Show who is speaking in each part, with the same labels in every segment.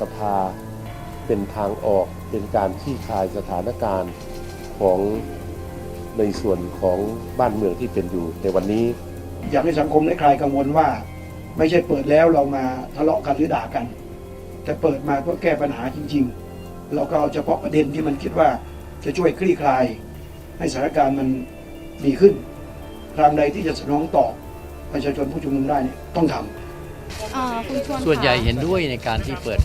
Speaker 1: สภา เป็นทางออกเป็นการคลี่คลายสถานการณ์ของในส่วนของบ้านเมืองที่เป็นอยู่ในวันนี้
Speaker 2: อยากให้สังคมได้คลายกังวลว่า ไม่ใช่เปิดแล้วเรามาทะเลาะกันหรือด่ากัน แต่เปิดมาเพื่อแก้ปัญหาจริง ๆ เราก็เอาเฉพาะประเด็นที่มันคิดว่าจะช่วยคลี่คลาย ให้สถานการณ์มันดีขึ้นทางใดที่จะสนองตอบประชาชนผู้ชุมนุมได้เนี่ยต้องทำ
Speaker 3: อ่าคุณชวน
Speaker 4: ส่วนใหญ่
Speaker 3: ค่ะ
Speaker 4: เห็นด้วยในการที่เปิด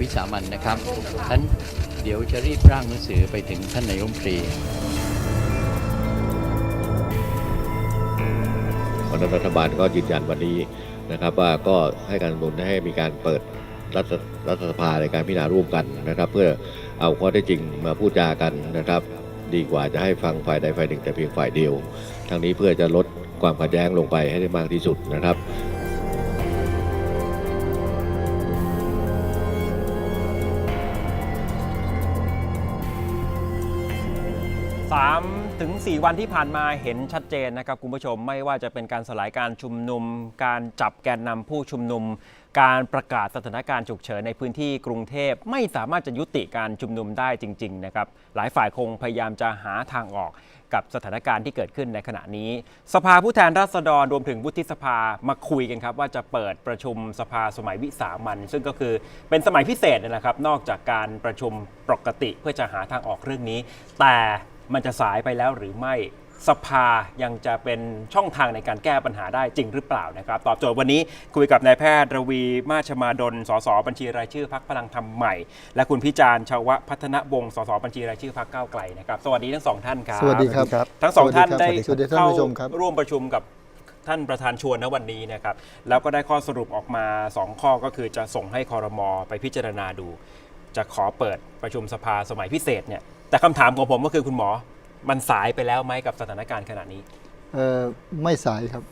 Speaker 4: วิสามันนะครับฉะนั้นเดี๋ยวจะรีบร่างหนังสือไปถึงท่านนายกรัฐมนตรี
Speaker 5: เพราะฉะนั้นรัฐบาลก็ยืนยันวันนี้นะครับ ว่าก็ให้การสนับสนุนให้มีการเปิดรัฐรัฐสภาในการพิจารณาร่วมกันนะครับ เพื่อเอาข้อเท็จจริงมาพูดจากันนะครับ ดีกว่าจะให้ฟังฝ่ายใดฝ่ายหนึ่งแต่เพียงฝ่ายเดียว ทั้งนี้เพื่อจะลดความขัดแย้งลงไปให้ได้มากที่สุดนะครับ
Speaker 6: ถึง 4 วันที่ผ่านมาเห็นชัดเจนนะครับคุณผู้ชมไม่ว่าจะเป็นการสลายการชุมนุม การจับแกนนำผู้ชุมนุม การประกาศสถานการณ์ฉุกเฉินในพื้นที่กรุงเทพไม่สามารถจะยุติการชุมนุมได้จริงๆนะครับหลายฝ่ายคงพยายามจะหาทางออกกับสถานการณ์ที่เกิดขึ้นในขณะนี้ สภาผู้แทนราษฎรรวมถึงวุฒิสภามาคุยกันครับว่าจะเปิดประชุมสภาสมัยวิสามันซึ่งก็คือเป็นสมัยพิเศษนะครับนอกจากการประชุมปกติเพื่อจะหาทางออกเรื่องนี้ แต่ มันจะสายไปแล้วหรือไม่สภายังจะเป็นช่องทางในการแก้ปัญหาได้จริงหรือเปล่านะครับ ตอบโจทย์วันนี้คุยกับนายแพทย์ระวีมาชมาดล สสบัญชีรายชื่อพักพลังธรรมใหม่ และคุณพิจารณ์ชาวพัฒนวงศ์สสบัญชีรายชื่อพักก้าวไกลนะครับสวัสดีทั้งสองท่านครับ
Speaker 7: สวัสดีครับ
Speaker 6: ทั้งสองท่านได้
Speaker 7: สวัสดีท่าน
Speaker 6: เข้า
Speaker 7: ผู้ชมครับ
Speaker 6: ร่วมประชุมกับท่านประธานชวนณวันนี้นะครับแล้วก็ได้ข้อสรุปออกมา 2 ข้อก็คือจะส่งให้คอรมอไปพิจารณาดู จะขอเปิดประชุมสภาสมัยพิเศษเนี่ย แต่คำถามของผมก็คือคุณหมอ มันสายไปแล้วไหมกับสถานการณ์ขณะนี้
Speaker 7: เอ่อไม่สายครับ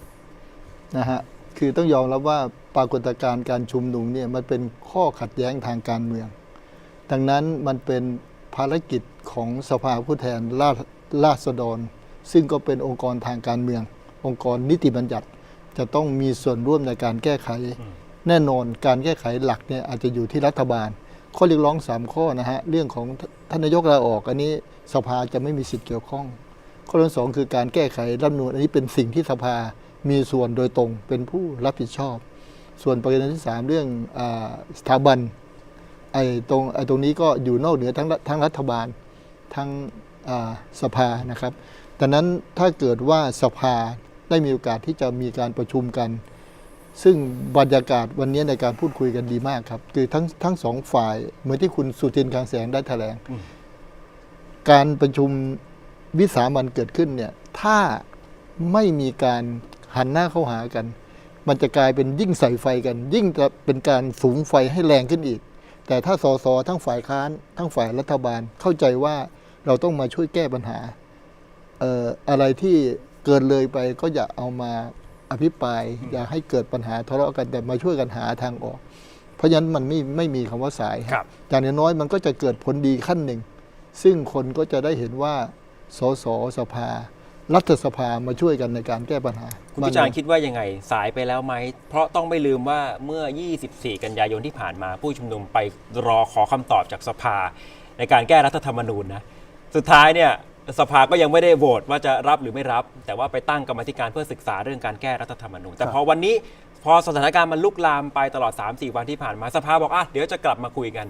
Speaker 7: นะฮะคือต้องยอมรับว่าปรากฏการณ์การชุมนุมเนี่ยมันเป็นข้อขัดแย้งทางการเมือง ดังนั้นมันเป็นภารกิจของสภาผู้แทนราษราษฎร ซึ่งก็เป็นองค์กรทางการเมือง องค์กรนิติบัญญัติจะต้องมีส่วนร่วมในการแก้ไข แน่นอนการแก้ไขหลักเนี่ยอาจจะอยู่ที่รัฐบาล ข้อเรียกร้อง 3 ข้อนะฮะเรื่องของท่านนายกลาออก อันนี้สภาจะไม่มีสิทธิ์เกี่ยวข้อง ข้อที่สองคือการแก้ไขรัฐมนูญอันนี้เป็นสิ่งที่สภามีส่วนโดยตรงเป็นผู้รับผิดชอบ ส่วนประเด็นที่สามเรื่องอสถาบันไอ้ตรงไอ้ตรงนี้ก็อยู่นอกเหนือทั้งทั้งรัฐบาลทั้งสภานะครับดังนั้นถ้าเกิดว่าสภาได้มีโอกาสที่จะมีการประชุมกัน ซึ่งบรรยากาศวันนี้ในการพูดคุยกันดีมากครับ คือทั้งทั้งสองฝ่าย เหมือนที่คุณสุทินคลังแสงได้แถลง การประชุมวิสามันเกิดขึ้นเนี่ย ถ้าไม่มีการหันหน้าเข้าหากัน มันจะกลายเป็นยิ่งใส่ไฟกัน ยิ่งจะเป็นการสูงไฟให้แรงขึ้นอีก แต่ถ้าสสทั้งฝ่ายค้าน ทั้งฝ่ายรัฐบาลเข้าใจว่าเราต้องมาช่วยแก้ปัญหาอออะไรที่เกินเลยไปก็อย่าเอามา อภิปรายอย่าให้เกิดปัญหาทะเลาะกันแต่มาช่วยกันหาทางออก เพราะฉะนั้นมันไม่ไม่มีคำว่าสาย
Speaker 6: ครับ
Speaker 7: อย่างน้อยๆมันก็จะเกิดผลดีขั้นหนึ่ง ซึ่งคนก็จะได้เห็นว่าสสสภา รัฐสภามาช่วยกันในการแก้ปัญหา
Speaker 6: คุณพิจารณ์คิดว่ายังไงสายไปแล้วไหม เพราะต้องไม่ลืมว่าเมื่อ 24 กันยายนที่ผ่านมาผู้ชุมนุมไปรอขอคำตอบจากสภา ในการแก้รัฐธรรมนูญนะสุดท้ายเนี่ย สภาก็ยังไม่ได้โหวตว่าจะรับหรือไม่รับ แต่ว่าไปตั้งกรรมธิการเพื่อศึกษาเรื่องการแก้รัฐธรรมนูญ แต่พอวันนี้พอสถานการณ์มันลุกลามไปตลอด 3-4 วันที่ผ่านมาสภาบอกอะเดี๋ยวจะกลับมาคุยกัน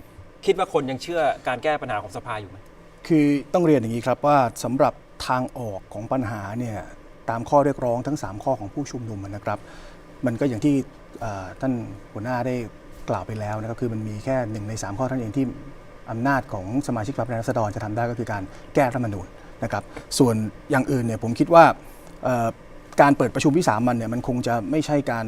Speaker 6: คิดว่าคนยังเชื่อการแก้ปัญหาของสภาอยู่ไหม
Speaker 8: คือต้องเรียนอย่างนี้ครับว่าสำหรับทางออกของปัญหาเนี่ยตามข้อเรียกร้องทั้ง 3 ข้อของผู้ชุมนุมนะครับ มันก็อย่างที่ท่านหัวหน้าได้กล่าวไปแล้วนะครับคือมันมีแค่หนึ่งใน 3 ข้อท่านเองที่อำนาจของสมาชิกสภาผู้แทนราษฎรจะทำได้ก็คือการแก้รัฐธรรมนูญ นะครับส่วนอย่างอื่นเนี่ยผมคิดว่าการเปิดประชุมวิสามันเนี่ยมันคงจะไม่ใช่การ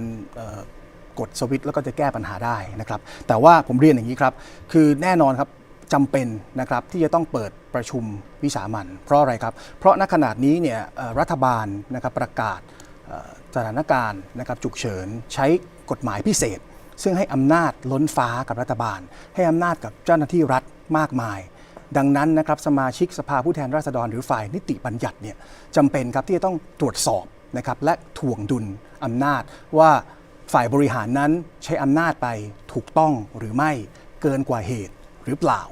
Speaker 8: กดสวิตช์แล้วก็จะแก้ปัญหาได้นะครับ แต่ว่าผมเรียนอย่างนี้ครับ คือแน่นอนครับจำเป็นนะครับที่จะต้องเปิดประชุมวิสามันเพราะอะไรครับ เพราะณขนาดนี้เนี่ยรัฐบาลนะครับประกาศสถานการณ์นะครับฉุกเฉินใช้กฎหมายพิเศษ ซึ่งให้อำนาจล้นฟ้ากับรัฐบาล ให้อำนาจกับเจ้าหน้าที่รัฐมากมาย ดังนั้นนะครับสมาชิกสภาผู้แทนราษฎรหรือฝ่ายนิติบัญญัติเนี่ยจำเป็นครับที่จะต้องตรวจสอบนะครับและถ่วงดุลอำนาจว่าฝ่ายบริหารนั้นใช้อำนาจไปถูกต้องหรือไม่เกินกว่าเหตุหรือเปล่า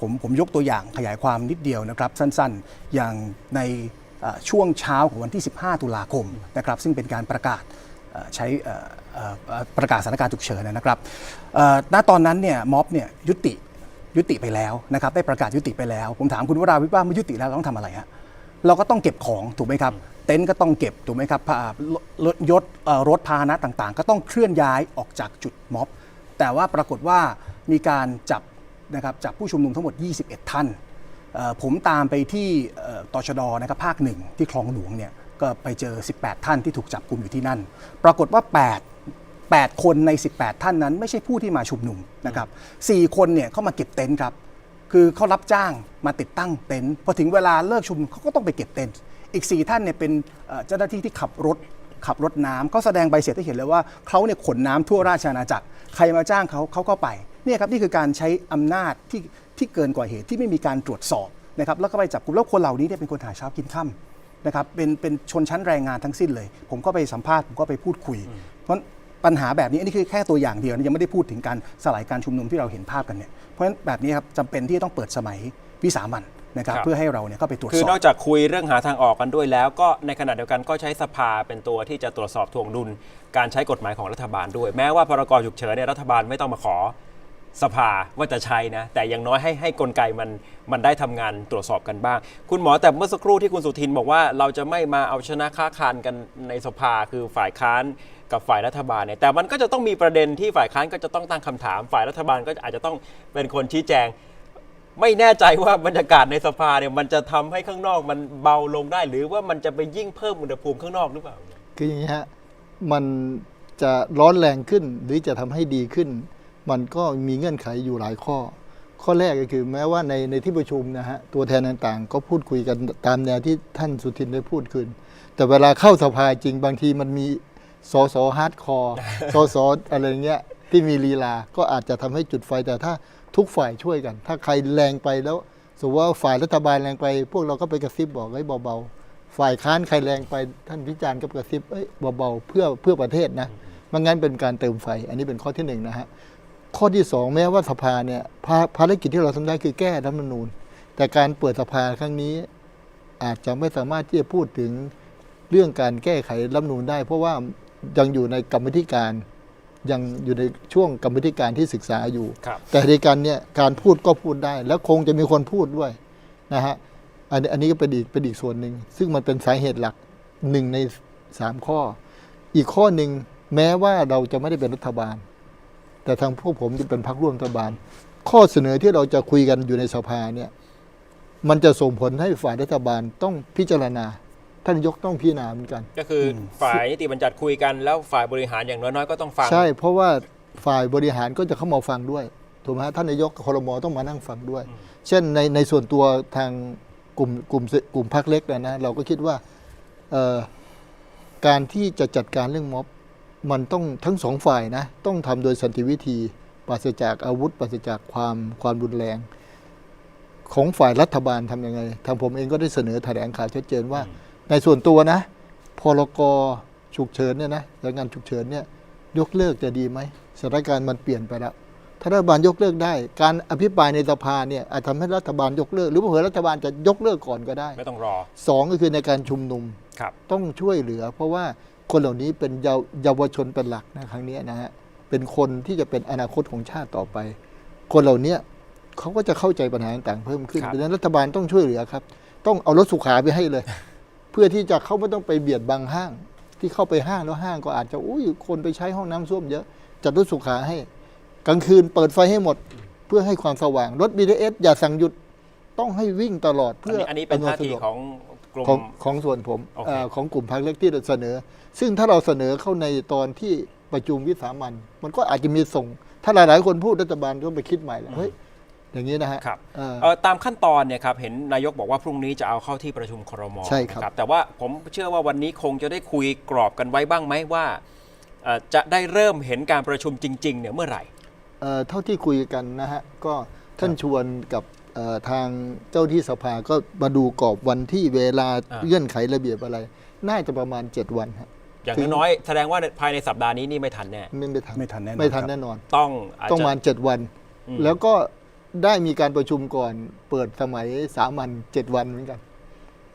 Speaker 8: ผมผมยกตัวอย่างขยายความนิดเดียวนะครับสั้นๆ อย่างในช่วงเช้าของวันที่ 15 ตุลาคมนะครับซึ่งเป็นการประกาศใช้ประกาศสถานการณ์ฉุกเฉินนะครับณตอนนั้นเนี่ยม็อบเนี่ยยุติ ยุติไปแล้วนะครับได้ประกาศยุติไปแล้ว ผมถามคุณวราวิทย์ว่าเมื่อยุติแล้วเราต้องทำอะไรฮะเราก็ต้องเก็บของถูกไหมครับ เต็นท์ก็ต้องเก็บถูกไหมครับพารถยศเอ่อรถพาหนะต่างๆ ก็ต้องเคลื่อนย้ายออกจากจุดม็อบ แต่ว่าปรากฏว่ามีการจับนะครับจับผู้ชุมนุมทั้งหมด 21 ท่านเอ่อผมตามไปที่เอ่อตชดนะครับภาคหนึ่งที่คลองหลวงเนี่ยก็ไปเจอ 18 ท่านที่ถูกจับกลุ่มอยู่ที่นั่น ปรากฏว่า 8 8 คนใน 18 ท่านนั้น ไม่ใช่ผู้ที่มาชุมนุมนะครับ4คนเนี่ยเข้ามาเก็บเต็นท์ครับ คือเขารับจ้างมาติดตั้งเต็นท์พอถึงเวลาเลิกชุมนุมเขาก็ต้องไปเก็บเต็นท์อีก 4 ท่านเนี่ยเป็นเอ่อเจ้าหน้าที่ที่ขับรถขับรถน้ำเขาแสดงใบเสร็จให้เห็นเลยว่าเขาเนี่ยขนน้ำทั่วราชอาณาจักรใครมาจ้างเขาเขาก็ไปเนี่ยครับนี่คือการใช้อำนาจที่ที่เกินกว่าเหตุที่ไม่มีการตรวจสอบนะครับแล้วก็ไปจับกลุ่มแล้วคนเหล่านี้เนี่ยเป็นคนหาเช้ากินค่ำนะครับเป็นเป็นชนชั้นแรงงานทั้งสิ้นเลย ผมก็ไปสัมภาษณ์ผมก็ไปพูดคุย เพราะ ปัญหาแบบนี้อันนี้คือแค่ตัวอย่างเดียวนะยังไม่ได้พูดถึงการสลายการชุมนุมที่เราเห็นภาพกันเนี่ยเพราะฉะนั้นแบบนี้ครับจำเป็นที่ต้องเปิดสมัยวิสามันนะครับ
Speaker 6: ครับ
Speaker 8: เพื่อให้เราเนี่ยเข้าไปตรวจ
Speaker 6: คือ
Speaker 8: สอบ
Speaker 6: นอกจากคุยเรื่องหาทางออกกันด้วยแล้ว ก็ในขณะเดียวกันก็ใช้สภาเป็นตัวที่จะตรวจสอบทวงดุล การใช้กฎหมายของรัฐบาลด้วย แม้ว่าพรกฉุกเฉินเนี่ยรัฐบาลไม่ต้องมาขอสภาว่าจะใช้นะ แต่อย่างน้อยให้ให้กลไกมันมันได้ทำงานตรวจสอบกันบ้าง คุณหมอแต่เมื่อสักครู่ที่คุณสุทินบอกว่าเราจะไม่มาเอาชนะค้าคานกันในสภาคือฝ่ายค้าน กับฝ่ายรัฐบาลเนี่ยแต่มันก็จะต้องมีประเด็นที่ฝ่ายค้านก็จะต้องตั้งคำถาม ฝ่ายรัฐบาลก็อาจจะต้องเป็นคนชี้แจง ไม่แน่ใจว่าบรรยากาศในสภาเนี่ยมันจะทำให้ข้างนอกมันเบาลงได้ หรือว่ามันจะไปยิ่งเพิ่มอุณหภูมิข้างนอกหรือเปล่า
Speaker 7: คืออย่างนี้ฮะมันจะร้อนแรงขึ้นหรือจะทำให้ดีขึ้น มันก็มีเงื่อนไขอยู่หลายข้อ ข้อแรกก็คือแม้ว่าในในที่ประชุมนะฮะตัวแทนต่างๆ ก็พูดคุยกันตามแนวที่ท่านสุทินได้พูดขึ้น แต่เวลาเข้าสภาจริงบางทีมันมี สอสอฮาร์ดคอร์สอสออะไรเงี้ยที่มีลีลาก็อาจจะทำให้จุดไฟแต่ถ้าทุกฝ่ายช่วยกัน ถ้าใครแรงไปแล้วสมมติว่าฝ่ายรัฐบาลแรงไป พวกเราก็ไปกระซิบบอกให้เบาๆฝ่ายค้านใครแรงไปท่านพิจารณ์ก็กระซิบเอ้ยเบาๆเพื่อเพื่อประเทศนะมันงั้นเป็นการเติมไฟ อันนี้เป็นข้อที่หนึ่งนะฮะข้อที่สองแม้ว่าสภาเนี่ยภาภารกิจที่เราทำได้คือแก้รัฐธรรมนูญ แต่การเปิดสภาครั้งนี้ อาจจะไม่สามารถที่จะพูดถึงเรื่องการแก้ไขรัฐธรรมนูญได้ เพราะว่า ยังอยู่ในกรรมธิการ ยังอยู่ในช่วงกรรมธิการที่ศึกษาอยู่
Speaker 6: ครับ
Speaker 7: แต่ในการเนี่ยการพูดก็พูดได้ แล้วคงจะมีคนพูดด้วยนะฮะอันนี้อันนี้ก็เป็นอีกเป็นอีกส่วนหนึ่ง ซึ่งมันเป็นสาเหตุหลักหนึ่งในสามข้อ อีกข้อหนึ่งแม้ว่าเราจะไม่ได้เป็นรัฐบาล แต่ทางพวกผมจะเป็นพรรคร่วมรัฐบาล ข้อเสนอที่เราจะคุยกันอยู่ในสภาเนี่ยมันจะส่งผลให้ฝ่ายรัฐบาลต้องพิจารณา ท่านนายกต้องพิจารณาเหมือนกัน
Speaker 6: ก็คืออฝ่ายนิติบัญญัติคุยกันแล้วฝ่ายบริหารอย่างน้อยๆก็ต้องฟัง
Speaker 7: ใช่ เพราะว่าฝ่ายบริหารก็จะเข้ามาฟังด้วยถูกไหมฮะท่านนายกคอรมอต้องมานั่งฟังด้วย เช่นในในส่วนตัวทางกลุ่มกลุ่มกลุ่มพักเล็กนะนะเราก็คิดว่าเอ่อการที่จะจัดการเรื่องม็อบ มันต้องทั้งสองฝ่ายนะต้องทำโดยสันติวิธี ปราศจากอาวุธ ปราศจากความความรุนแรง ของฝ่ายรัฐบาลทำยังไงทางผมเองก็ได้เสนอแถลงข่าวชัดเจนว่า ในส่วนตัวนะพรกฉุกเฉินเนี่ยนะสถานการณ์ฉุกเฉินเนี่ยยกเลิกจะดีไหมสถานการณ์มันเปลี่ยนไปแล้วถ้ารัฐบาลยกเลิกได้ การอภิปรายในสภาเนี่ยอาจทำให้รัฐบาลยกเลิก หรือเผื่อรัฐบาลจะยกเลิกก่อนก็ได้
Speaker 6: ไม่ต้องรอ
Speaker 7: สองก็คือในการชุมนุม
Speaker 6: ครับ
Speaker 7: ต้องช่วยเหลือ เพราะว่าคนเหล่านี้เป็นเยาเยาวชนเป็นหลักนะครั้งเนี้ยนะฮะเป็นคนที่จะเป็นอนาคตของชาติต่อไป คนเหล่านี้เขาก็จะเข้าใจปัญหาต่างๆเพิ่มขึ้น
Speaker 6: ครับ
Speaker 7: ดังนั้นรัฐบาลต้องช่วยเหลือครับ ต้องเอารถสุขาไปให้เลย เพื่อที่จะเขาไม่ต้องไปเบียดบังห้าง ที่เข้าไปห้างแล้วห้างก็อาจจะอุ้ยคนไปใช้ห้องน้ำส้วมเยอะจัดรถสุขาให้ กลางคืนเปิดไฟให้หมด เพื่อให้ความสว่างรถ BTS อย่าสั่งหยุดต้องให้วิ่งตลอด
Speaker 6: อัน
Speaker 7: เพื่อ
Speaker 6: นี้อันนี้เป็นำ
Speaker 7: วย
Speaker 6: ท่า
Speaker 7: สะ
Speaker 6: ที
Speaker 7: ดวก
Speaker 6: ของกลุ่ม
Speaker 7: ของของส่วนผม
Speaker 6: โอเค
Speaker 7: เออของกลุ่มพรรคเล็กที่เราเสนอ ซึ่งถ้าเราเสนอเข้าในตอนที่ประชุมวิสามันมันก็อาจจะมีส่ง ถ้าหลายๆคนพูดรัฐบาลก็ไปคิดใหม่แล้วเฮ้ย อย่างนี้นะฮะ
Speaker 6: ครับ
Speaker 7: เออ
Speaker 6: เอ่อตามขั้นตอนเนี่ยครับเห็นนายกบอกว่าพรุ่งนี้จะเอาเข้าที่ประชุมครม
Speaker 7: ใช่ครับ
Speaker 6: นะแต่ว่าผมเชื่อว่าวันนี้คงจะได้คุยกรอบกันไว้บ้างไหมว่าเอ่อจะได้เริ่มเห็นการประชุมจริงๆเนี่ยเมื่อไหร่
Speaker 7: เอ่อเท่าที่คุยกันนะฮะก็ท่านชวนกับเอ่อทางเจ้าที่สภาก็มาดูกรอบวันที่เวลา
Speaker 6: อ่า
Speaker 7: เงื่อนไขระเบียบอะไร น่าจะประมาณ 7 วันฮะ
Speaker 6: อย่าง
Speaker 7: ถึง
Speaker 6: น้อยๆแสดงว่าภายในสัปดาห์นี้นี่ไม่ทันแน่
Speaker 7: ไม่ไม่ทัน
Speaker 8: ไม่ทันแน่นอน
Speaker 7: ไม่ทัน
Speaker 8: ครับ
Speaker 7: แน่นอน
Speaker 6: ต้องอาจ
Speaker 7: ต้อง
Speaker 6: จะ
Speaker 7: ประมาณ 7 วัน
Speaker 6: อืม
Speaker 7: แล้วก็ ได้มีการประชุมก่อนเปิดสมัยสามัญเจ็ดวันเหมือนกัน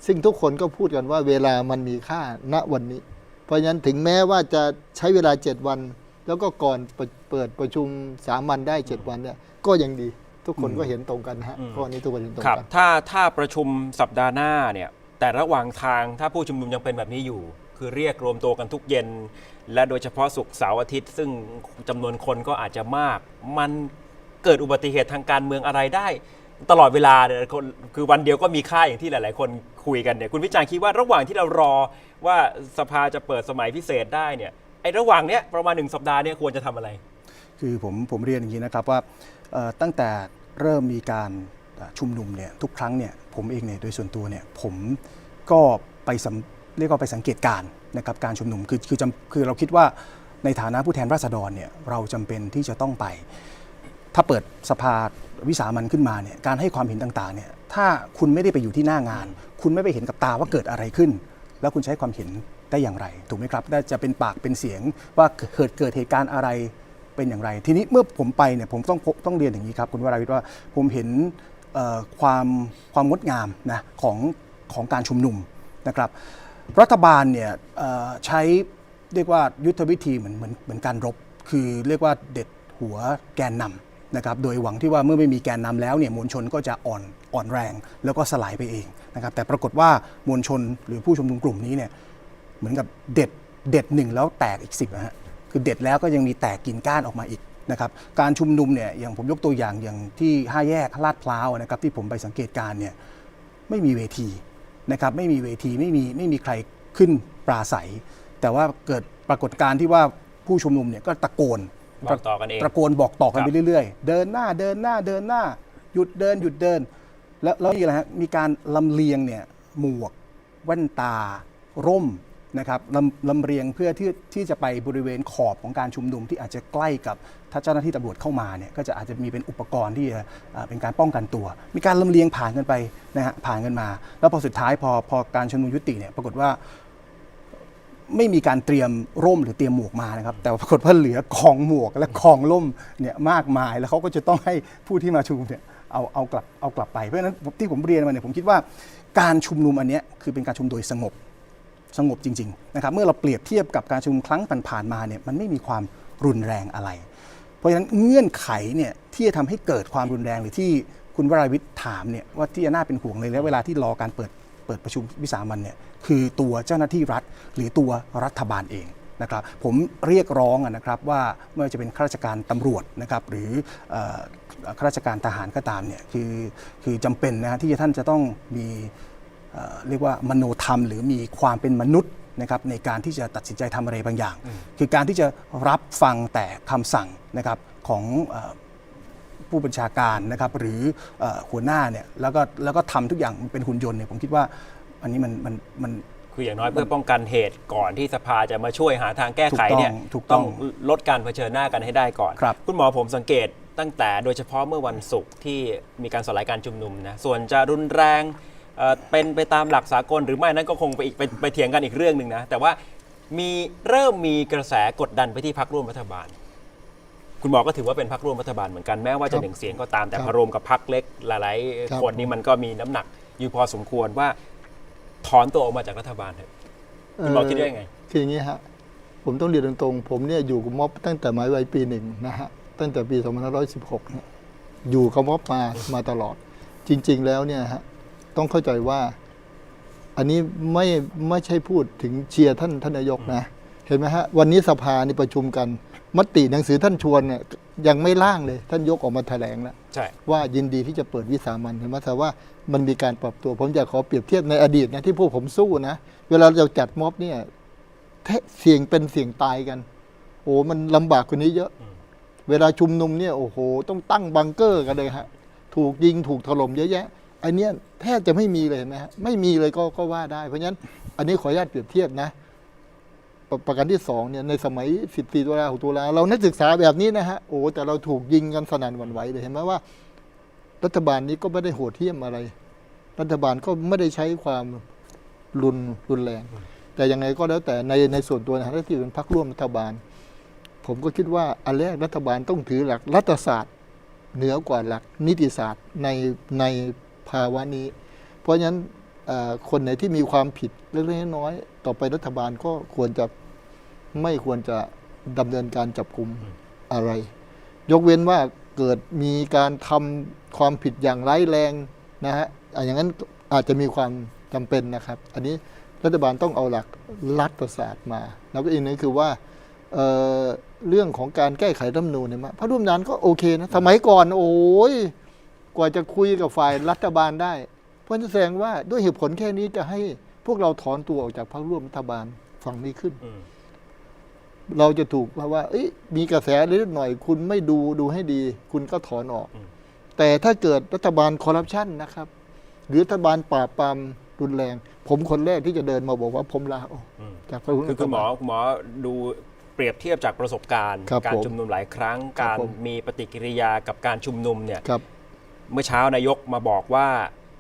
Speaker 7: ซึ่งทุกคนก็พูดกันว่าเวลามันมีค่าณวันนี้ เพราะฉะนั้นถึงแม้ว่าจะใช้เวลาเจ็ดวัน แล้วก็ก่อนเปิดเปิดประชุมสามัญได้เจ็ดวันเนี่ยก็ยังดี ทุกคนก็เห็นตรงกันนะฮะ
Speaker 6: อืม
Speaker 7: ข้อนี้ทุกคนเห็นตรง
Speaker 6: ครับ
Speaker 7: กัน
Speaker 6: ถ้าถ้าประชุมสัปดาห์หน้าเนี่ยแต่ระหว่างทางถ้าผู้ชุมนุมยังเป็นแบบนี้อยู่ คือเรียกรวมตัวกันทุกเย็น และโดยเฉพาะศุกร์เสาร์อาทิตย์ ซึ่งจำนวนคนก็อาจจะมากมัน เกิดอุบัติเหตุทางการเมืองอะไรได้ ตลอดเวลาเนี่ยคนคือวันเดียวก็มีค่าอย่างที่หลาย ๆ คนคุยกันเนี่ยคุณวิจารณ์คิดว่าระหว่างที่เรารอว่าสภาจะเปิดสมัยพิเศษได้เนี่ยไอ้ระหว่างเนี้ยประมาณหนึ่งสัปดาห์เนี่ยควรจะทำอะไร
Speaker 8: คือผมผมเรียนอย่างนี้นะครับว่าเอ่อตั้งแต่เริ่มมีการเอ่อชุมนุมเนี่ยทุกครั้งเนี่ยผมเองเนี่ยโดยส่วนตัวเนี่ยผมก็ไปสำเรียกว่าไปสังเกตการณ์นะครับการชุมนุมคือคือจำคือเราคิดว่าในฐานะผู้แทนราษฎรเนี่ยเราจำเป็นที่จะต้องไป ถ้าเปิดสภาวิสามันขึ้นมาเนี่ยการให้ความเห็นต่างๆเนี่ยถ้าคุณไม่ได้ไปอยู่ที่หน้างาน คุณไม่ไปเห็นกับตาว่าเกิดอะไรขึ้น แล้วคุณใช้ความเห็นได้อย่างไร ถูกไหมครับได้จะเป็นปากเป็นเสียงว่าเกิดเกิดเหตุการณ์อะไรเป็นอย่างไร ทีนี้เมื่อผมไปเนี่ยผมต้องต้องเรียนอย่างนี้ครับ คุณวราวิทย์ว่าผมเห็นความความงดงามนะของของการชุมนุมนะครับ รัฐบาลเนี่ยใช้เรียกว่ายุทธวิธีเหมือนเหมือนเหมือนการรบ คือเรียกว่าเด็ดหัวแกนนำ นะครับโดยหวังที่ว่าเมื่อไม่มีแกนนำแล้วเนี่ยมวลชนก็จะอ่อนอ่อนแรง แล้วก็สลายไปเองนะครับแต่ปรากฏว่ามวลชนหรือผู้ชุมนุมกลุ่มนี้เนี่ยเหมือนกับเด็ดเด็ดหนึ่งแล้วแตกอีกสิบนะฮะคือเด็ดแล้วก็ยังมีแตกกินก้านออกมาอีกนะครับการชุมนุมเนี่ยอย่างผมยกตัวอย่างอย่างที่ห้าแยกลาดพร้าวนะครับที่ผมไปสังเกตการเนี่ยไม่มีเวทีนะครับไม่มีเวทีไม่มีไม่มีใครขึ้นปราศัย แต่ว่าเกิดปรากฏการณ์ที่ว่าผู้ชุมนุมเนี่ยก็ตะโกน
Speaker 6: บอกต่อกันเอง
Speaker 8: ตะโกนบอกต่อกัน
Speaker 6: ครับ
Speaker 8: ไปเรื่อยๆ เดินหน้าเดินหน้าเดินหน้า หยุดเดินหยุดเดิน แล้วแล้วนี่แหละฮะมีการลำเลียงเนี่ยหมวกแว่นตา ร่มนะครับลำลำเลียงเพื่อที่ที่จะไปบริเวณขอบของการชุมนุมที่อาจจะใกล้กับถ้าเจ้าหน้าที่ตำรวจเข้ามาเนี่ยก็จะอาจจะมีเป็นอุปกรณ์ที่จะอ่าเป็นการป้องกันตัว มีการลำเลียงผ่านกันไปนะฮะผ่านกันมา แล้วพอสุดท้ายพอพอการชุมนุมยุติเนี่ยปรากฏว่า ไม่มีการเตรียมร่มหรือเตรียมหมวกมานะครับ แต่ปรากฏว่าเหลือกองหมวกและกองร่มเนี่ยมากมาย แล้วเขาก็จะต้องให้ผู้ที่มาชุมนุมเนี่ยเอาเอากลับเอากลับไปเพราะฉะนั้นที่ผมเรียนมาเนี่ยผมคิดว่าการชุมนุมอันนี้คือเป็นการชุมนุมโดยสงบสงบจริงๆนะครับเมื่อเราเปรียบเทียบกับการชุมนุมครั้งผ่านๆมาเนี่ยมันไม่มีความรุนแรงอะไร เพราะฉะนั้นเงื่อนไขเนี่ยที่จะทำให้เกิดความรุนแรงหรือที่คุณวราวิทย์ถามเนี่ยว่าที่จะน่าเป็นห่วงเลยและเวลาที่รอการเปิด เปิดประชุมวิสามันเนี่ยคือตัวเจ้าหน้าที่รัฐ หรือตัวรัฐบาลเองนะครับผมเรียกร้องอะนะครับว่าไม่ว่าจะเป็นข้าราชการตำรวจนะครับหรือเอ่อข้าราชการทหารก็ตามเนี่ยคือคือจำเป็นนะฮะที่ท่านจะต้องมีเอ่อเรียกว่ามโนธรรม หรือมีความเป็นมนุษย์นะครับในการที่จะตัดสินใจทำอะไรบางอย่าง คือการที่จะรับฟังแต่คำสั่งนะครับของเอ่อ ผู้บัญชาการนะครับหรือเอ่อหัวหน้าเนี่ยแล้วก็แล้วก็ทำทุกอย่างเป็นหุ่นยนต์เนี่ยผมคิดว่าอันนี้มันมันมัน
Speaker 6: คืออย่างน้อยเพื่อป้องกันเหตุก่อนที่สภาจะมาช่วยหาทางแก้ไขเนี่ย
Speaker 8: ถูกต้อง
Speaker 6: ลดการเผชิญหน้ากันให้ได้ก่อน
Speaker 8: ครับ
Speaker 6: ณหมอผมสังเกตตั้งแต่โดยเฉพาะเมื่อวันศุกร์ที่มีการสลายการชุมนุมนะส่วนจะรุนแรงเอ่อเป็นไปตามหลักสากลหรือไม่นั้นก็คงไปอีกไปไปเถียงกันอีกเรื่องหนึ่งนะแต่ว่ามีเริ่มมีกระแสกดดันไปที่พักร่วมรัฐบาล คุณหมอก็ถือว่าเป็นพักร่วมรัฐบาลเหมือนกันแม้ว่า
Speaker 7: ค
Speaker 6: จะ
Speaker 7: รับ
Speaker 6: หนึ่งเสียงก็ตามแต่
Speaker 7: ครับ
Speaker 6: พอรวมกับพักเล็กหลาย
Speaker 7: ครับ
Speaker 6: ๆคนนี่มันก็มีน้ำหนักอยู่พอสมควรว่าถอนตัวออกมาจากรัฐบาลเถอะคุณหมอคิดว่ายังไง
Speaker 7: คืออย่างนี้ฮะผมต้องเรียนตรงๆผมเนี่ยอยู่กับม็อบตั้งแต่หมายวัยปีหนึ่งนะฮะตั้งแต่ปี2516เนี่ยอยู่กับม็อบมามาตลอด จริง ๆ แล้วเนี่ยฮะต้องเข้าใจว่า อันนี้ไม่ไม่ใช่พูดถึงเชียร์ท่านท่านนายกนะ เห็นไหมฮะวันนี้สภานี่ประชุมกัน มติหนังสือท่านชวนเนี่ยยังไม่ร่างเลย ท่านยกออกมาแถลงแล้ว
Speaker 6: ใช่
Speaker 7: ว่ายินดีที่จะเปิดวิสามันเห็นไหมแต่ว่ามันมีการปรับตัว ผมอยากขอเปรียบเทียบในอดีตนะที่พวกผมสู้นะ เวลาเราจัดม็อบเนี่ยแทะเสี่ยงเป็นเสี่ยงตายกัน โอ้มันลำบากกว่านี้เยอะ เวลาชุมนุมเนี่ยโอ้โห ต้องตั้งบังเกอร์กันเลยฮะ ถูกยิงถูกถล่มเยอะแยะอันเนี้ยแทบจะไม่มีเลยเห็นไหมฮะไม่มีเลยก็ก็ว่าได้ เพราะฉะนั้นอันนี้ขออนุญาตเปรียบเทียบนะ ประการที่สองเนี่ยในสมัย 14 ตุลา6ตุลาเรานักศึกษาแบบนี้นะฮะโอ้แต่เราถูกยิงกันสนั่นหวั่นไหวเลยเห็นไหมว่า รัฐบาลนี้ก็ไม่ได้โหดเหี้ยมอะไร รัฐบาลก็ไม่ได้ใช้ความรุนรุนแรง แต่ยังไงก็แล้วแต่ในในส่วนตัวนะฮะที่เป็นพรรคร่วมรัฐบาล ผมก็คิดว่าอันแรกรัฐบาลต้องถือหลักรัฐศาสตร์ เหนือกว่าหลักนิติศาสตร์ในในภาวะนี้ เพราะฉะนั้นคนไหนที่มีความผิดเล็กๆน้อยๆต่อไปรัฐบาลก็ควรจะ ไม่ควรจะดำเนินการจับกลุ่มอะไร ยกเว้นว่าเกิดมีการทำความผิดอย่างร้ายแรงนะฮะอย่างนั้นอาจจะมีความจำเป็นนะครับ อันนี้รัฐบาลต้องเอาหลักรัฐศาสตร์มา แล้วก็อีกนึงคือว่าเเรื่องของการแก้ไขรัฐมนูญเนี่ยมาพระร่วมงานก็โอเคนะสมัยก่อนโอ้ยกว่าจะคุยกับฝ่ายรัฐบาลได้ เพราะฉะนั้นแสดงว่าด้วยเหตุผลแค่นี้จะให้พวกเราถอนตัวออกจากพรรคร่วมรัฐบาลฝั่งนี้ขึ้น เราจะถูกเพราะว่าเอ้ยมีกระแสนิดหน่อย คุณไม่ดูดูให้ดี คุณก็ถอนออก
Speaker 6: อืม
Speaker 7: แต่ถ้าเกิดรัฐบาลคอร์รัปชันนะครับ หรือรัฐบาลปราบปรามรุนแรง ผมคนแรกที่จะเดินมาบอกว่าผมลาออก
Speaker 6: อืม
Speaker 7: จากพรรคร่วม
Speaker 6: คือคุณหมอ
Speaker 7: รัฐบาล
Speaker 6: คุณหมอดูเปรียบเทียบจากประสบการณ์
Speaker 7: ครับ
Speaker 6: การ
Speaker 7: ผม
Speaker 6: ชุมนุมหลายครั้ง
Speaker 7: ครับ
Speaker 6: การ
Speaker 7: ผม
Speaker 6: มีปฏิกิริยากับการชุมนุมเนี่ย
Speaker 7: ครับ
Speaker 6: เมื่อเช้านายกมาบอกว่า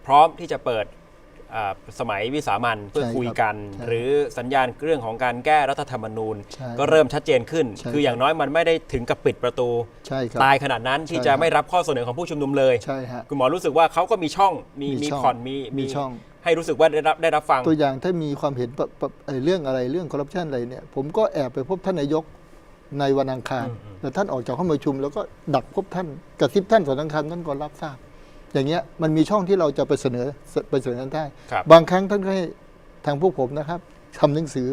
Speaker 6: พร้อมที่จะเปิดอ่า สมัยวิสามันเพื่อ
Speaker 7: ใช่ครับ
Speaker 6: คุยกัน
Speaker 7: ใช่
Speaker 6: หรือสัญญาณเรื่องของการแก้รัฐธรรมนูญ
Speaker 7: ใช่
Speaker 6: ก็เริ่มชัดเจนขึ้น
Speaker 7: ใช่
Speaker 6: คืออย่างน้อยมันไม่ได้ถึงกับปิดประตู
Speaker 7: ใช่ครับ
Speaker 6: ตายขนาดนั้นที่
Speaker 7: ใช่
Speaker 6: จะ
Speaker 7: ครับ
Speaker 6: ไม่รับข้อเสนอของผู้ชุมนุมเลย
Speaker 7: ใช่ฮะ
Speaker 6: คุณหมอรู้สึกว่าเขาก็มีช่องมี
Speaker 7: มี
Speaker 6: มี
Speaker 7: ช่อง
Speaker 6: ผ่อนมี
Speaker 7: มีช่อง
Speaker 6: ให้รู้สึกว่าได้รับได้รับฟัง
Speaker 7: ตัวอย่างถ้ามีความเห็นปะปะเอ่อเรื่องอะไรเรื่องคอร์รัปชันอะไรเนี่ยผมก็แอบไปพบท่านนายกในวันอังคาร
Speaker 6: อืมอืม
Speaker 7: แต่ท่านออกจากห้องประชุม แล้วก็ดักพบท่านกระซิบท่านสอนอังคารท่านก็รับทราบ อย่างเงี้ยมันมีช่องที่เราจะไปเสนอไปเสนอท่านได้
Speaker 6: ครับ
Speaker 7: บางครั้งท่านก็ให้ทางพวกผมนะครับทำหนังสือ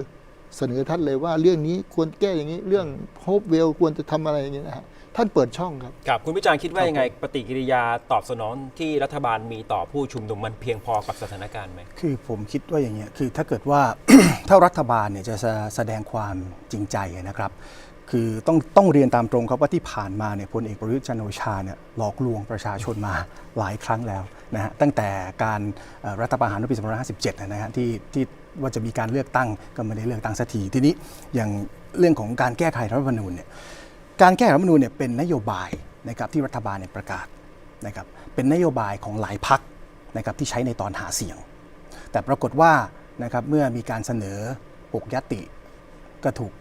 Speaker 7: เสนอท่านเลยว่าเรื่องนี้ควรแก้อย่างนี้เรื่องโฮปเวลควรจะทำอะไรอย่างเงี้ยนะฮะท่านเปิดช่องครับ
Speaker 6: ครับคุณพิจารณ์คิดว่า
Speaker 7: ครับ
Speaker 6: ยังไง
Speaker 7: ผม
Speaker 6: ปฏิกิริยาตอบสนองที่รัฐบาลมีต่อผู้ชุมนุมมันเพียงพอกับสถานการณ์ไหม
Speaker 8: คือผมคิดว่าอย่างเงี้ยคือถ้าเกิดว่า ถ้ารัฐบาลเนี่ยจะแสดงความจริงใจนะครับ คือต้องต้องเรียนตามตรงครับว่าที่ผ่านมาเนี่ยพลเอกประยุทธ์จันโอชาเนี่ยหลอกลวงประชาชนมาหลายครั้งแล้วนะฮะตั้งแต่การรัฐประหารปี2557นะฮะที่ที่ว่าจะมีการเลือกตั้งก็ไม่ได้เลือกตั้งสักทีทีนี้อย่างเรื่องของการแก้ไขรัฐธรรมนูญเนี่ยการแก้รัฐธรรมนูญเนี่ยเป็นนโยบายนะครับที่รัฐบาลเนี่ยประกาศนะครับเป็นนโยบายของหลายพักนะครับที่ใช้ในตอนหาเสียง แต่ปรากฏว่านะครับเมื่อมีการเสนอ6ยติก็ถูก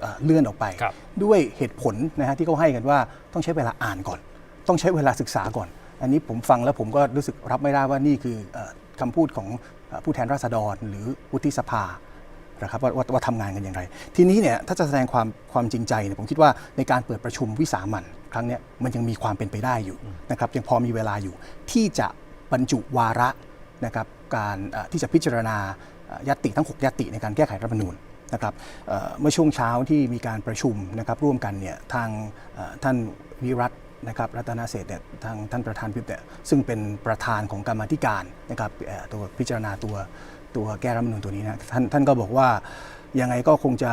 Speaker 8: เอ่อเลื่อนออกไป
Speaker 6: ครับ
Speaker 8: ด้วยเหตุผลนะฮะที่เขาให้กันว่าต้องใช้เวลาอ่านก่อน ต้องใช้เวลาศึกษาก่อน อันนี้ผมฟังแล้วผมก็รู้สึกรับไม่ได้ว่านี่คือเออคำพูดของเอ่อผู้แทนราษฎร หรือวุฒิสภานะครับว่าว่าว่าทำงานกันอย่างไร ทีนี้เนี่ยถ้าจะแสดงความความจริงใจเนี่ยผมคิดว่าในการเปิดประชุมวิสามันครั้งเนี้ยมันยังมีความเป็นไปได้อยู่นะครับยังพอมีเวลาอยู่ ที่จะบรรจุวาระนะครับการเอ่อที่จะพิจารณาเอ่อยตติทั้ง 6ยตติในการแก้ไขรัฐธรรมนูญ นะครับเมื่อช่วงเช้าที่มีการประชุมนะครับร่วมกันเนี่ยทางท่านวิรัตนะครับรัตนเศษฐ์เนี่ยทางท่านประธานพิบเนี่ยซึ่งเป็นประธานของกรรมาธิการนะครับตัวพิจารณาตัวตัวแก้รัฐมนูญตัวนี้นะท่านท่านก็บอกว่ายังไงก็คงจะ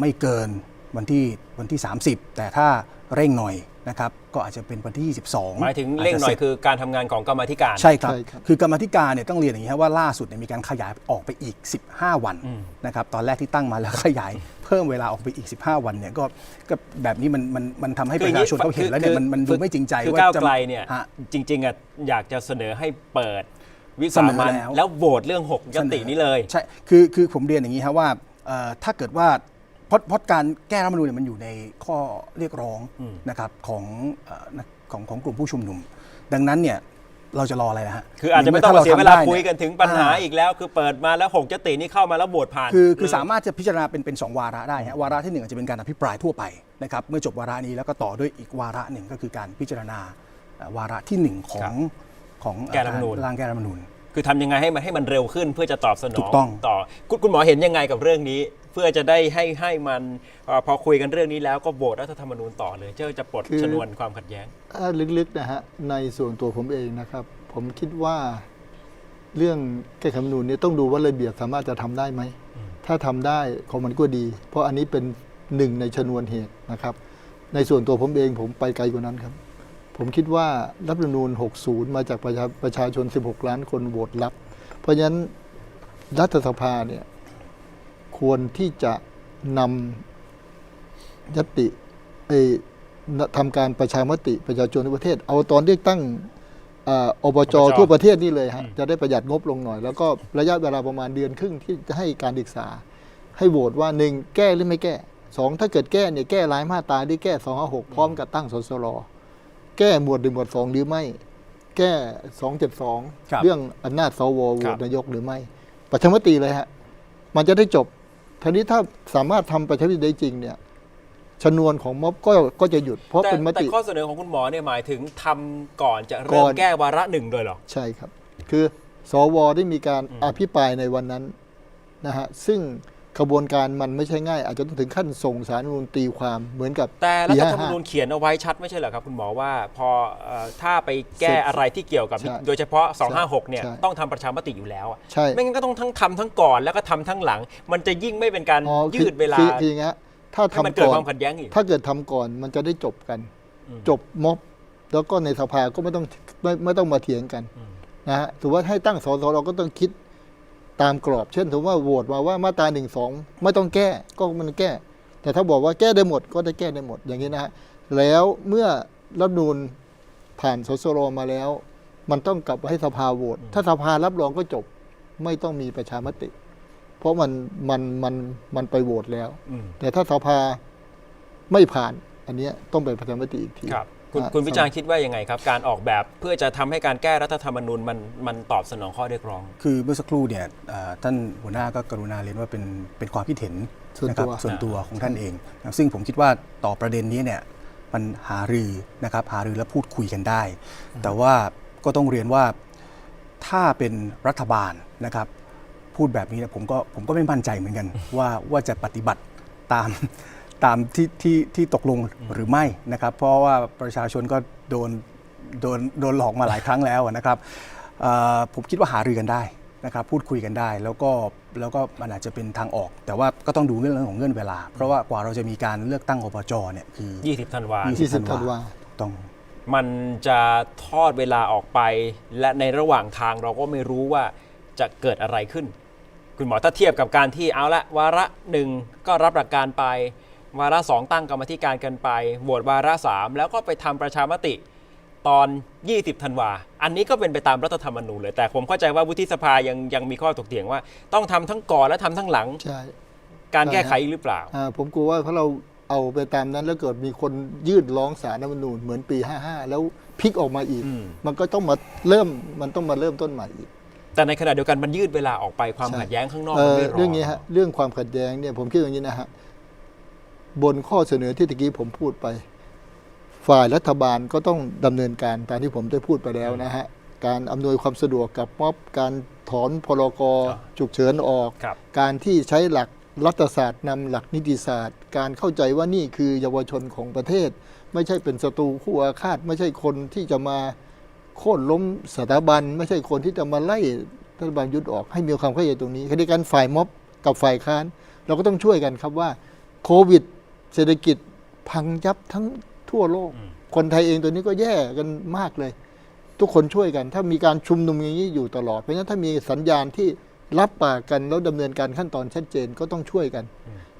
Speaker 8: ไม่เกินวันที่วันที่ 30 แต่ถ้าเร่งหน่อย นะครับก็อาจจะเป็นวันที่ 22
Speaker 6: หมายถึงเร่งหน่อยคือการทำงานของกรรมาธิการ
Speaker 8: ใช่ครับ
Speaker 7: ใช่ครับ
Speaker 8: คือกรรมาธิการเนี่ยต้องเรียนอย่างนี้ครับว่าล่าสุดเนี่ยมีการขยายออกไปอีก 15 วัน
Speaker 6: อืม
Speaker 8: นะครับตอนแรกที่ตั้งมาแล้วขยาย เพิ่มเวลาออกไปอีก 15 วันเนี่ยก็ก็แบบนี้มันมันมันทำให้ประชาชนเขาเห็นแล้วเนี่ยมันมันดูไม่จริงใจ
Speaker 6: คือ
Speaker 8: ว่า
Speaker 6: ก้าว
Speaker 8: จะ
Speaker 6: ไกลเนี่ย
Speaker 8: ฮะ
Speaker 6: จริงๆอะอยากจะเสนอให้เปิดวิ
Speaker 8: เส
Speaker 6: สาน
Speaker 8: อ
Speaker 6: มัน
Speaker 8: แล้ว
Speaker 6: แล้วโหวตเรื่อง 6ยตินี้เลย
Speaker 8: ใช่ คือ คือผมเรียนอย่างนี้ครับว่าเอ่อถ้าเกิดว่าเพ ราะเพราะการแก้รัฐธรรมนูญเนี่ยมันอยู่ในข้อเรียกร้อง
Speaker 6: อืม
Speaker 8: นะครับของเอ่อนะของของกลุ่มผู้ชุมนุม ดังนั้นเนี่ยเราจะรออะไรนะฮะ
Speaker 6: คืออาจจะไม่ต้องมาเสียเวลาคุยกันถึงปัญหา
Speaker 8: อ่
Speaker 6: อีกแล้ว คือเปิดมาแล้ว6ยตินี้เข้ามาแล้วโหวตผ่าน
Speaker 8: คือคือ
Speaker 6: เลย
Speaker 8: สามารถจะพิจารณาเป็นเป็นสองวาระได้ฮะวาระที่หนึ่งอาจจะเป็นการอภิปรายทั่วไปนะครับเมื่อจบวาระนี้แล้วก็ต่อด้วยอีกวาระหนึ่งก็คือการพิจารณาเอ่อวาระที่หนึ่งของของเอ่อ
Speaker 6: แก้รัฐธรรมนูญ
Speaker 8: ร่างแก้รัฐธรรมนูญ
Speaker 6: คือทำยังไงให้มันให้มันเร็วขึ้นเพื่อจะตอบสน
Speaker 8: ถู
Speaker 6: อง
Speaker 8: กต้อง
Speaker 6: ต่อคุณคุณหมอเห็นยังไงกับเรื่องนี้ เพื่อจะได้ให้ให้มันเอ่อพอคุยกันเรื่องนี้แล้วก็โหวตรัฐธรรมนูญต่อเลยเจ้าจะปลด
Speaker 7: คือ
Speaker 6: ชนวนความขัดแย้ง
Speaker 7: ถ้าลึกๆนะฮะในส่วนตัวผมเองนะครับ ผมคิดว่าเรื่องแก้ไขรัฐธรรมนูญเนี่ยต้องดูว่าระเบียบสามารถจะทำได้ไหม ถ้าทำได้ของมันก็ดี เพราะอันนี้เป็นหนึ่งในชนวนเหตุนะครับ ในส่วนตัวผมเองผมไปไกลกว่านั้นครับ ผมคิดว่ารัฐธรรมนูญ 60 มาจากประชาประชาชน 16 ล้านคนโหวตรับ เพราะฉะนั้นรัฐสภาเนี่ย ควรที่จะนำยติเอ่ยทำการประชามติประชาชนในประเทศ เอาตอนเลือกตั้งอ่าอบจ
Speaker 6: อบจ
Speaker 7: ทั่วประเทศนี่เลยฮะ
Speaker 6: อืม
Speaker 7: จะได้ประหยัดงบลงหน่อย แล้วก็ระยะเวลาประมาณเดือนครึ่งที่จะให้การศึกษา ให้โหวตว่าหนึ่งแก้หรือไม่แก้สองถ้าเกิดแก้เนี่ยแก้รายมาตราที่แก้สองหกพร้อมกับตั้งสสรแก้หมวดหนึ่งหมวดสองหรือไม่ แก้สองเจ็ดสอง
Speaker 6: ครับ
Speaker 7: เรื่องอำนาจสวโหว
Speaker 6: ครั
Speaker 7: ต
Speaker 6: บ
Speaker 7: นายกหรือไม่ ประชามติเลยฮะมันจะได้จบ ทีนี้ถ้าสามารถทำประชามติได้จริงเนี่ยชนวนของม็อบก็ก็จะหยุดเพราะ
Speaker 6: แต่
Speaker 7: เป็นม
Speaker 6: แต่
Speaker 7: ติ
Speaker 6: ข้อเสนอของคุณหมอเนี่ยหมายถึงทำก่อนจะ
Speaker 7: ก่
Speaker 6: เริ่ม
Speaker 7: อน
Speaker 6: แก้วาระหนึ่งเลยเหรอ
Speaker 7: ใช่ครับ คือสวได้มีการ
Speaker 6: อืม
Speaker 7: อภิปรายในวันนั้นนะฮะซึ่ง กระบวนการมันไม่ใช่ง่าย อาจจะต้องถึงขั้นส่งสารรัฐธรรมนูญตีความเหมือนกับ
Speaker 6: แต่รั
Speaker 7: ปี
Speaker 6: ฐธรรมนูญ
Speaker 7: 55
Speaker 6: เขียนเอาไว้ชัดไม่ใช่เหรอครับคุณหมอว่าพอเอ่อถ้าไปแก้อะไรที่เกี่ยวกับ
Speaker 7: ใช่
Speaker 6: โดยเฉพาะ 256 เนี่ย
Speaker 7: ใช่
Speaker 6: ต้องทำประชามติอยู่แล้วอะ
Speaker 7: ใช่
Speaker 6: ไม่งั้นก็ต้องทั้งทำทั้งก่อนแล้วก็ทำทั้งหลัง มันจะยิ่งไม่เป็นการ
Speaker 7: อ๋อคือ
Speaker 6: ยืดเวลา
Speaker 7: คือคืออย่างเงี้ยถ้า
Speaker 6: ให้มัน
Speaker 7: ทำ
Speaker 6: เกิด
Speaker 7: ก่อ
Speaker 6: คน วามขัดแย้งอีก
Speaker 7: ถ้าเกิดทำก่อนมันจะได้จบกัน
Speaker 6: อืม
Speaker 7: จบม็อบ แล้วก็ในสภาก็ไม่ต้องไม่ไม่ต้องมาเถียงกัน
Speaker 6: อืม
Speaker 7: นะฮะถือว่าให้ตั้งสสเราก็ต้องคิด ตามกรอบ เช่นถือว่าโหวตมาว่ามาตราหนึ่งสองไม่ต้องแก้ก็มันแก้ แต่ถ้าบอกว่าแก้ได้หมดก็ได้แก้ได้หมดอย่างนี้นะฮะแล้วเมื่อรัฐธรรมนูลผ่านสสรมาแล้ว มันต้องกลับไปให้สภาโหวตถ้าสภารับรองก็จบไม่ต้องมีประชามติ เพราะมันมันมันมันไปโหวตแล้ว
Speaker 6: อืม
Speaker 7: แต่ถ้าสภาไม่ผ่านอันเนี้ยต้องไปประชามติอีกที
Speaker 6: ครับ คุณ
Speaker 7: อ่า
Speaker 6: คุณวิจารณ์คิดว่ายังไงครับ การออกแบบเพื่อจะทำให้การแก้รัฐธรรมนูญมันมันตอบสนองข้อเรียกร้อง
Speaker 8: คือเมื่อสักครู่เนี่ยเอ่อท่านหัวหน้าก็กรุณาเรียนว่าเป็นเป็นความคิดเห็น
Speaker 7: ส่วน
Speaker 8: นะครับ
Speaker 7: ตัว
Speaker 8: ส่วนตัวของท่านเองนะครับซึ่งผมคิดว่าต่อประเด็นนี้เนี่ยมันหารือนะครับหารือและพูดคุยกันได้ แต่ว่าก็ต้องเรียนว่าถ้าเป็นรัฐบาลนะครับ พูดแบบนี้เนี่ยผมก็ผมก็ไม่มั่นใจเหมือนกัน ว่าว่าจะปฏิบัติตาม ตามที่ที่ที่ตกลงหรือไม่นะครับ เพราะว่าประชาชนก็โดนโดนโดนหลอกมาหลายครั้งแล้วนะครับเอ่อผมคิดว่าหารือกันได้นะครับพูดคุยกันได้แล้วก็แล้วก็มันอาจจะเป็นทางออก แต่ว่าก็ต้องดูเรื่องของเงื่อนเวลา เพราะว่ากว่าเราจะมีการเลือกตั้งอบจเนี่ยคือ
Speaker 6: 20ธันวา
Speaker 8: ยี่
Speaker 7: ที่สิบธันวา
Speaker 8: ต้อง
Speaker 6: มันจะทอดเวลาออกไป และในระหว่างทางเราก็ไม่รู้ว่าจะเกิดอะไรขึ้น คุณหมอถ้าเทียบกับการที่เอาละวาระหนึ่งก็รับหลักการไป วาระสองตั้งกรรมาธิการกันไปโหวตวาระสามแล้วก็ไปทำประชามติตอน 20 ธันวา อันนี้ก็เป็นไปตามรัฐธรรมนูญเลย แต่ผมเข้าใจว่าวุฒิสภายังยังมีข้อถกเถียงว่า ต้องทำทั้งก่อนและทำทั้งหลัง
Speaker 7: ใช่
Speaker 6: การแก้ไขอีกหรือเปล่า
Speaker 7: อ่า ผมกลัวว่าเพราะเราเอาไปตามนั้นแล้วเกิดมีคนยื่นร้องสารรัฐธรรมนูญเหมือนปี 55 แล้วพลิกออกมาอีก
Speaker 6: อืม
Speaker 7: มันก็ต้องมาเริ่มมันต้องมาเริ่มต้นใหม่อีก
Speaker 6: แต่ในขณะเดียวกันมันยืดเวลาออกไปความ
Speaker 7: ใช่
Speaker 6: ขัดแย้งข้างนอก
Speaker 7: เอ่
Speaker 6: มัน
Speaker 7: อ
Speaker 6: ไม่รอ
Speaker 7: เรื่องนี้ฮะเรื่องความขัดแย้งเนี่ยผมคิดอย่างนี้นะฮะ บนข้อเสนอที่ตะกี้ผมพูดไป ฝ่ายรัฐบาลก็ต้องดำเนินการตามที่ผมได้พูดไปแล้วนะฮะ การอำนวยความสะดวกกับม็อบ การถอนพรกฉุกเฉินออก
Speaker 6: ครับ
Speaker 7: การที่ใช้หลักรัฐศาสตร์นำหลักนิติศาสตร์ การเข้าใจว่านี่คือเยาวชนของประเทศ ไม่ใช่เป็นศัตรูคู่อาฆาต ไม่ใช่คนที่จะมาโค่นล้มสถาบัน ไม่ใช่คนที่จะมาไล่รัฐบาลยุดออกให้มีความเข้าใจตรงนี้ขณะเดียวกันฝ่ายม็อบกับฝ่ายค้าน เราก็ต้องช่วยกันครับว่าโควิด เศรษฐกิจพังยับทั้งทั่วโลก คนไทยเองตัวนี้ก็แย่กันมากเลย ทุกคนช่วยกัน ถ้ามีการชุมนุมอย่างนี้อยู่ตลอด เพราะฉะนั้นถ้ามีสัญญาณที่รับปากกันแล้วดำเนินการขั้นตอนชัดเจนก็ต้องช่วยกัน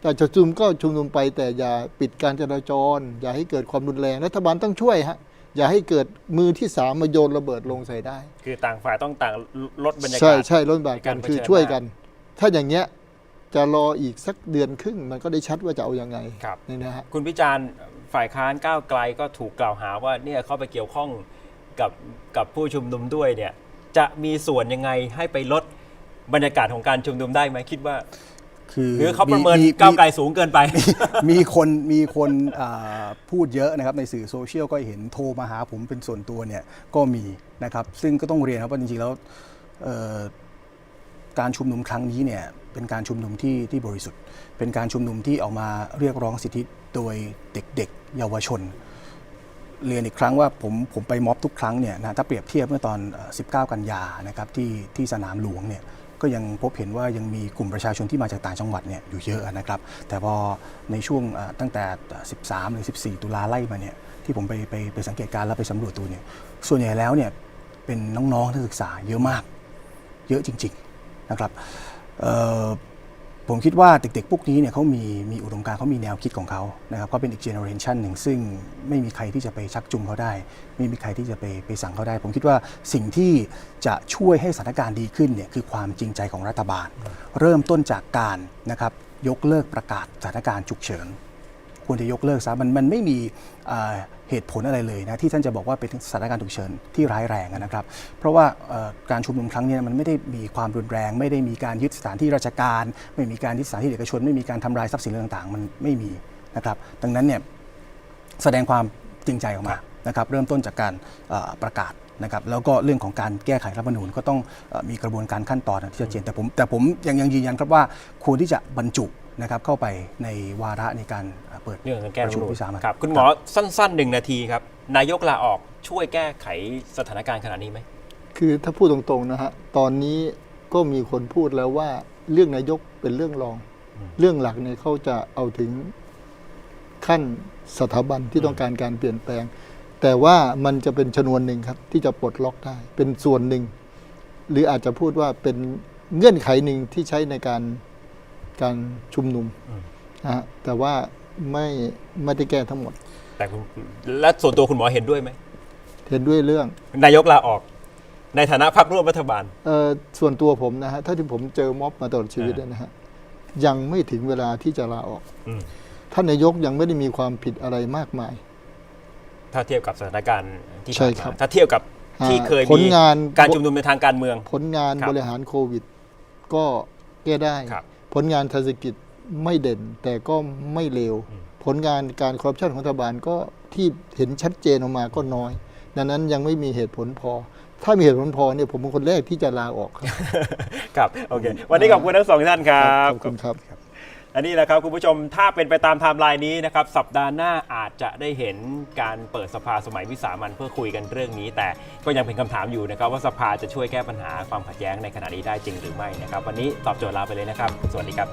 Speaker 7: แต่จะชุมนุมก็ชุมนุมไปแต่อย่าปิดการจราจร อย่าให้เกิดความรุนแรงรัฐบาลต้องช่วยฮะอย่าให้เกิดมือที่สามมาโยนระเบิดลงใส่ได้
Speaker 6: คือต่างฝ่ายต้องต่างลดบรรยากาศ
Speaker 7: ใช่ใช่ล้นบาทกัน
Speaker 6: ในการ
Speaker 7: คือ
Speaker 6: เผชิญ
Speaker 7: ช่วย
Speaker 6: หน้า
Speaker 7: กัน ถ้าอย่างเงี้ย จะรออีกสักเดือนครึ่งมันก็ได้ชัดว่าจะเอายังไง
Speaker 6: ครับ
Speaker 7: นี่นะฮะ
Speaker 6: คุณพิจารณ์ฝ่ายค้านก้าวไกลก็ถูกกล่าวหาว่าเนี่ยเข้าไปเกี่ยวข้องกับกับผู้ชุมนุมด้วยเนี่ยจะมีส่วนยังไงให้ไปลดบรรยากาศของการชุมนุมได้ไหมคิดว่า
Speaker 8: คือ
Speaker 6: หรือเขาประเมิน
Speaker 8: มี
Speaker 6: ก้าวไกลสูงเกินไป
Speaker 8: มีคนมีคนอ่าพูดเยอะนะครับในสื่อโซเชียลก็เห็นโทรมาหาผมเป็นส่วนตัวเนี่ยก็มีนะครับ ซึ่งก็ต้องเรียนครับว่าจริงๆแล้วเอ่อการชุมนุมครั้งนี้เนี่ย เป็นการชุมนุมที่ที่บริสุทธิ์ เป็นการชุมนุมที่ออกมาเรียกร้องสิทธิโดยเด็กๆ เยาวชน เรียนอีกครั้งว่าผมผมไปม็อบทุกครั้งเนี่ยนะถ้าเปรียบเทียบเมื่อตอน 19 กันยานะครับที่ที่สนามหลวงเนี่ยก็ยังพบเห็นว่ายังมีกลุ่มประชาชนที่มาจากต่างจังหวัดเนี่ยอยู่เยอะนะครับ แต่พอในช่วงตั้งแต่ 13 หรือ 14 ตุลาไล่มาเนี่ยที่ผมไปไปไปสังเกตการแล้วไปสำรวจดูเนี่ยส่วนใหญ่แล้วเนี่ยเป็นน้องๆนักศึกษาเยอะมาก เยอะจริง ๆนะครับ ผมคิดว่าเด็กๆพวกนี้เนี่ยเขามีมีอุดมการณ์เขามีแนวคิดของเขานะครับเขาเป็นอีกเจเนอเรชันหนึ่งซึ่งไม่มีใครที่จะไปชักจูงเขาได้ ไม่มีใครที่จะไปไปสั่งเขาได้ ผมคิดว่าสิ่งที่จะช่วยให้สถานการณ์ดีขึ้นเนี่ยคือความจริงใจของรัฐบาล เริ่มต้นจากการนะครับยกเลิกประกาศสถานการณ์ฉุกเฉิน ควรจะยกเลิกซะมันมันไม่มีเหตุผลอะไรเลยนะที่ท่านจะบอกว่าเป็นสถานการณ์ฉุกเฉินที่ร้ายแรงนะครับ เพราะว่าการชุมนุมครั้งนี้มันไม่ได้มีความรุนแรง ไม่ได้มีการยึดสถานที่ราชการ ไม่มีการยึดสถานที่เอกชน ไม่มีการทำลายทรัพย์สินอะไรต่างๆ มันไม่มีนะครับ ดังนั้นเนี่ยแสดงความจริงใจออกมานะครับเริ่มต้นจากการประกาศนะครับแล้วก็เรื่องของการแก้ไขรัฐธรรมนูญก็ต้องอมีกระบวนการขั้นตอนที่ชัดเจนแต่ผมแต่ผมยังยังยืนยันครับว่าควรที่จะบรรจุ นะครับเข้าไปในวาระในการเอ่อเปิด
Speaker 6: เรื่องของแก้
Speaker 8: ป
Speaker 6: รัฐ
Speaker 8: ระ
Speaker 6: ธร
Speaker 8: ชุ
Speaker 6: ร
Speaker 8: ม
Speaker 6: มนูญ
Speaker 8: วิสามัน
Speaker 6: ครับคุณหมอสั้นๆหนึ่งนาทีครับนายกลาออกช่วยแก้ไขสถานการณ์ขนาดนี้ไหม
Speaker 7: คือถ้าพูดตรงๆนะฮะตอนนี้ก็มีคนพูดแล้วว่าเรื่องนายกเป็นเรื่องรอง เรื่องหลักเนี่ยเขาจะเอาถึงขั้นสถาบันที่ต้องการการเปลี่ยนแปลง แต่ว่ามันจะเป็นชนวนหนึ่งครับ ที่จะปลดล็อกได้ เป็นส่วนหนึ่ง หรืออาจจะพูดว่าเป็นเงื่อนไขหนึ่งที่ใช้ในการ การชุมนุมนะฮะแต่ว่าไม่ไม่ได้แก้ทั้งหมด
Speaker 6: แต่คุณและส่วนตัวคุณหมอเห็นด้วยไหม
Speaker 7: เห็นด้วยเรื่อง
Speaker 6: นายกลาออก ในฐานะพรรคร่วมรัฐบาล
Speaker 7: เอ่อส่วนตัวผมนะฮะถ้าที่ผมเจอม็อบมาตลอดชีวิต
Speaker 6: อ่า
Speaker 7: เนี่ยนะฮะยังไม่ถึงเวลาที่จะลาออก
Speaker 6: อืม
Speaker 7: ท่านนายกยังไม่ได้มีความผิดอะไรมากมาย
Speaker 6: ถ้าเทียบกับสถานการณ์ที่
Speaker 7: ใช่
Speaker 6: ผ่าน
Speaker 7: ครับ
Speaker 6: มาถ้าเทียบกับที่
Speaker 7: อ่า
Speaker 6: เคย
Speaker 7: ผ
Speaker 6: มี
Speaker 7: ลงาน
Speaker 6: การชุมนุมในทางการเมือง
Speaker 7: ผลงาน
Speaker 6: ครับ
Speaker 7: บริหารโควิด ก็แก้ได้
Speaker 6: ครับ
Speaker 7: ผลงานเศรษฐกิจไม่เด่นแต่ก็ไม่เลวผลงานการคอร์รัปชันของรัฐบาลก็ที่เห็นชัดเจนออกมาก็น้อย ดังนั้นยังไม่มีเหตุผลพอ ถ้ามีเหตุผลพอเนี่ยผมเป็นคนแรกที่จะลาออกครับ
Speaker 6: ครับ โอเค วันนี้ขอบคุณทั้งสองท่านครับ
Speaker 7: ขอบคุณครับ
Speaker 6: อันนี้แหละครับคุณผู้ชมถ้าเป็นไปตามไทม์ไลน์นี้นะครับสัปดาห์หน้าอาจจะได้เห็นการเปิดสภาสมัยวิสามันเพื่อคุยกันเรื่องนี้ แต่ก็ยังเป็นคำถามอยู่นะครับว่าสภาจะช่วยแก้ปัญหาความขัดแย้งในขณะนี้ได้จริงหรือไม่นะครับวันนี้ตอบโจทย์ลาไปเลยนะครับ สวัสดีครับ